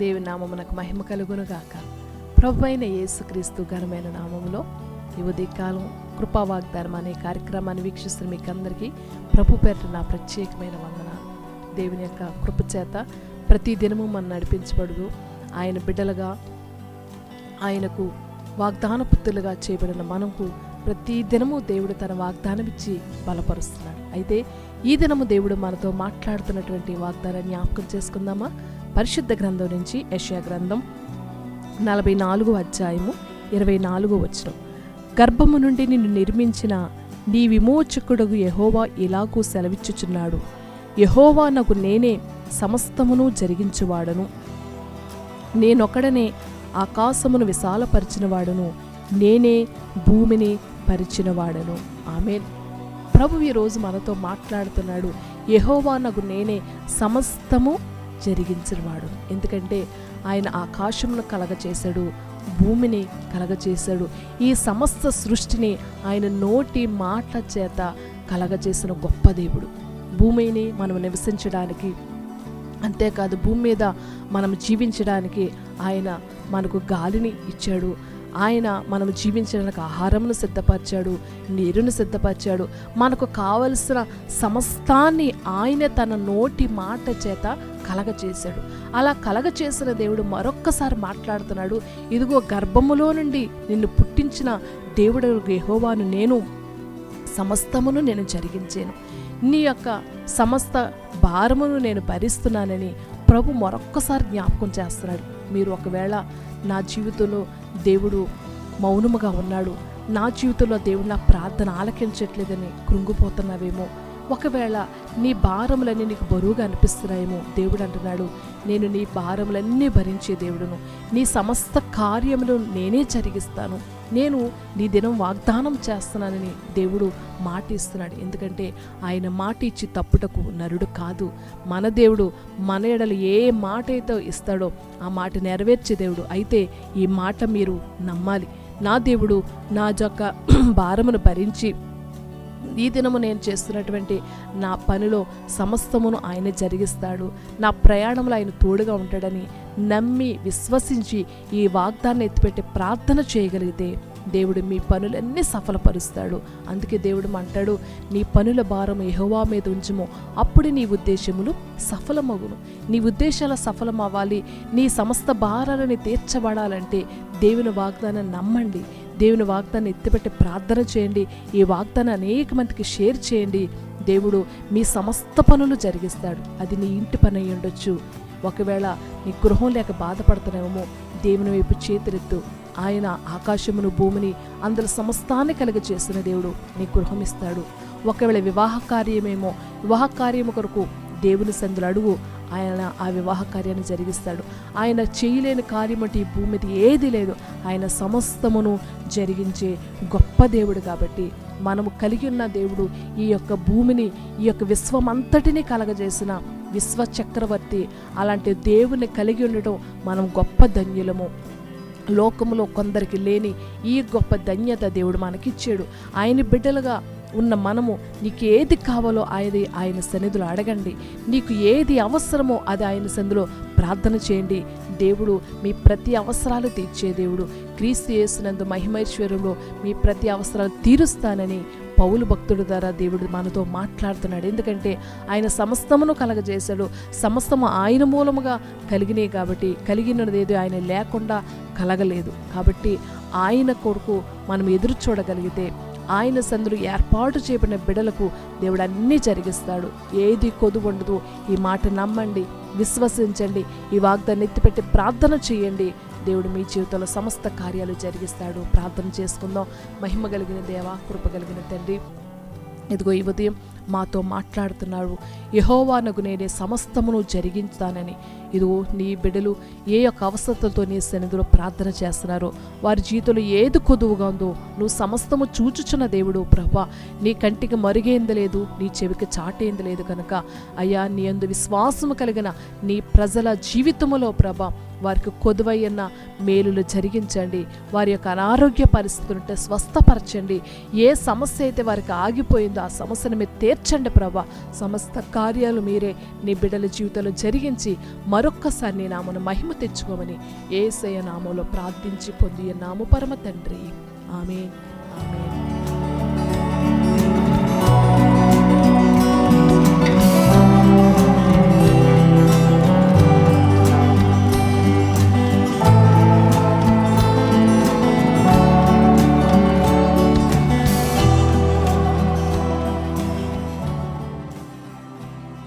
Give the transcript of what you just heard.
దేవి నామమునకు మహిమ కలుగునుగాక. ప్రభు అయిన యేసుక్రీస్తు ఘనమైన నామములో ఈ ఉదయకాలం కృపా అనే కార్యక్రమాన్ని వీక్షిస్తున్న మీకు అందరికీ ప్రభు పేరిట నా ప్రత్యేకమైన వందనాలు దేవుని యొక్క కృపచేత ప్రతి దినము మనం నడిపించబడదు ఆయన బిడ్డలుగా ఆయనకు వాగ్దాన పుత్రులుగా చేయబడిన మనకు ప్రతి దినము దేవుడు తన వాగ్దానం ఇచ్చి బలపరుస్తున్నాడు. అయితే ఈ దినము దేవుడు మనతో మాట్లాడుతున్నటువంటి వాగ్దానాన్ని జ్ఞాపకం చేసుకుందామా? పరిశుద్ధ గ్రంథం నుంచి యెషయా గ్రంథం నలభై నాలుగు అధ్యాయము ఇరవై నాలుగు వచ్చిన గర్భము నుండి నిన్ను నిర్మించిన నీ విమోచకుడుగు యహోవా ఇలాగూ సెలవిచ్చుచున్నాడు. యహోవా నాకు నేనే సమస్తమును జరిగించువాడను. నేనొకడనే ఆకాశమును విశాలపరిచినవాడను. నేనే భూమిని పరిచినవాడను. ఆమె ప్రభు ఈరోజు మనతో మాట్లాడుతున్నాడు. యహోవా నాకు నేనే సమస్తము జరిగించినవాడు ఎందుకంటే ఆయన ఆకాశమును కలగచేశాడు భూమిని కలగచేశాడు. ఈ సమస్త సృష్టిని ఆయన నోటి మాటల చేత కలగచేసిన గొప్ప దేవుడు. భూమిని మనం నివసించడానికి అంతేకాదు భూమి మీద మనం జీవించడానికి ఆయన మనకు గాలిని ఇచ్చాడు. ఆయన మనం జీవించడానికి ఆహారమును సిద్ధపరిచాడు నీరును సిద్ధపరిచాడు. మనకు కావలసిన సమస్తాన్ని ఆయన తన నోటి మాట చేత కలగచేశాడు. అలా కలగచేసిన దేవుడు మరొక్కసారి మాట్లాడుతున్నాడు ఇదిగో గర్భములో నుండి నిన్ను పుట్టించిన దేవుడు గేహోవాను నేను సమస్తమును నేను జరిగించాను. నీ యొక్క సమస్త భారమును నేను భరిస్తున్నానని ప్రభు మరొక్కసారి జ్ఞాపకం చేస్తున్నాడు. మీరు ఒకవేళ నా జీవితంలో దేవుడు మౌనముగా ఉన్నాడు. నా జీవితంలో దేవుడు నా ప్రార్థన ఆలకించట్లేదని కృంగిపోతున్నావేమో. ఒకవేళ నీ భారములన్నీ నీకు బరువుగా అనిపిస్తున్నాయేమో దేవుడు అంటున్నాడు. నేను నీ భారములన్నీ భరించే దేవుడును. నీ సమస్త కార్యములు నేనే జరిగిస్తాను. నేను నీ దినం వాగ్దానం చేస్తున్నానని దేవుడు మాట ఇస్తున్నాడు ఎందుకంటే ఆయన మాట ఇచ్చి తప్పుటకు నరుడు కాదు. మన దేవుడు మన ఎడలు ఏ మాట అయితే ఇస్తాడో ఆ మాట నెరవేర్చే దేవుడు. అయితే ఈ మాట మీరు నమ్మాలి. నా దేవుడు నా యొక్క భారమును భరించి ఈ దినము నేను చేస్తున్నటువంటి నా పనిలో సమస్తమును ఆయన జరిగిస్తాడు. నా ప్రయాణంలో ఆయన తోడుగా ఉంటాడని నమ్మి విశ్వసించి ఈ వాగ్దాన్ని ఎత్తిపెట్టి ప్రార్థన చేయగలిగితే దేవుడు మీ పనులన్నీ సఫలపరుస్తాడు. అందుకే దేవుడు అంటాడు నీ పనుల భారం యహోవా మీద ఉంచుము. అప్పుడు నీ ఉద్దేశములు సఫలమగును. నీ ఉద్దేశాల సఫలమవ్వాలి. నీ సమస్త భారాలని తీర్చబడాలంటే దేవుని వాగ్దానం నమ్మండి. దేవుని వాగ్దాన్ని ఎత్తిపెట్టి ప్రార్థన చేయండి. ఈ వాగ్దాన్ని అనేక మందికి షేర్ చేయండి. దేవుడు మీ సమస్త పనులు జరిగిస్తాడు. అది నీ ఇంటి పని అయి ఉండొచ్చు. ఒకవేళ నీ గృహం లేక బాధపడుతున్నామో దేవుని వైపు చేతులెత్తు. ఆయన ఆకాశమును భూమిని అందులో సమస్తాన్ని కలుగ చేసిన దేవుడు నీ గృహం ఇస్తాడు. ఒకవేళ వివాహ కార్యమేమో వివాహ కార్యము కొరకు దేవుని సందులు అడుగు. ఆయన ఆ వివాహ కార్యాన్ని జరిగిస్తాడు. ఆయన చేయలేని కార్యం అంటే ఈ భూమి మీద ఏది లేదు. ఆయన సమస్తమును జరిగించే గొప్ప దేవుడు కాబట్టి మనము కలిగి ఉన్న దేవుడు ఈ యొక్క భూమిని ఈ యొక్క విశ్వమంతటిని కలగజేసిన విశ్వ చక్రవర్తి. అలాంటి దేవుని కలిగి ఉండటం మనం గొప్ప ధన్యులము. లోకములో కొందరికి లేని ఈ గొప్ప ధన్యత దేవుడు మనకిచ్చాడు. ఆయన బిడ్డలుగా ఉన్న మనము నీకు ఏది కావాలో ఆయన ఆయన సన్నిధిలో అడగండి. నీకు ఏది అవసరమో అది ఆయన సన్నిధిలో ప్రార్థన చేయండి. దేవుడు మీ ప్రతి అవసరాలు తీర్చే దేవుడు. క్రీస్తు యేసునందు మహిమైశ్వర్యంలో మీ ప్రతి అవసరాలు తీరుస్తానని పౌలు భక్తుడు ద్వారా దేవుడు మనతో మాట్లాడుతున్నాడు. ఎందుకంటే ఆయన సమస్తమును కలగజేశాడు. సమస్తము ఆయన మూలముగా కలిగినాయి కాబట్టి కలిగినది ఏదో ఆయన లేకుండా కలగలేదు. కాబట్టి ఆయన కొరకు మనం ఎదురు చూడగలిగితే ఆయన సందులు ఏర్పాటు చేయబడిన బిడలకు దేవుడు అన్నీ జరిగిస్తాడు. ఏది కొదువు ఉండదు ఈ మాట నమ్మండి విశ్వసించండి ఈ వాగ్దాన్ని ఎత్తిపెట్టి ప్రార్థన చేయండి. దేవుడు మీ జీవితంలో సమస్త కార్యాలు జరిగిస్తాడు. ప్రార్థన చేసుకుందాం. మహిమ కలిగిన దేవ కృప కలిగిన తండ్రి. ఇదిగో ఈ ఉదయం మాతో మాట్లాడుతున్నాడు యహోవానకు నేనే సమస్తమును జరిగించుతానని. ఇదిగో నీ బిడ్డలు ఏ యొక్క అవసరతలతో నీ సన్నిధిలో ప్రార్థన చేస్తున్నారో వారి జీవితంలో ఏది కొదువుగా ఉందో నువ్వు సమస్తము చూచుచున్న దేవుడు ప్రభా. నీ కంటికి మరుగేంది లేదు నీ చెవికి చాటేంది లేదు కనుక. అయ్యా నీ అందు విశ్వాసము కలిగిన నీ ప్రజల జీవితములో ప్రభా వారికి కొదువయ్యన్న మేలులు జరిగించండి. వారి యొక్క అనారోగ్య పరిస్థితులు ఉంటే స్వస్థపరచండి. ఏ సమస్య అయితే వారికి ఆగిపోయిందో ఆ సమస్యను మీరు తీర్చండి ప్రభా. సమస్త కార్యాలు మీరే నీ బిడ్డల జీవితంలో జరిగించి మరొక్కసారి నీ నామను మహిమ తెచ్చుకోమని ఏసయ నామంలో ప్రార్థించి పొంది నాము పరమ తండ్రి. ఆమె ఆమె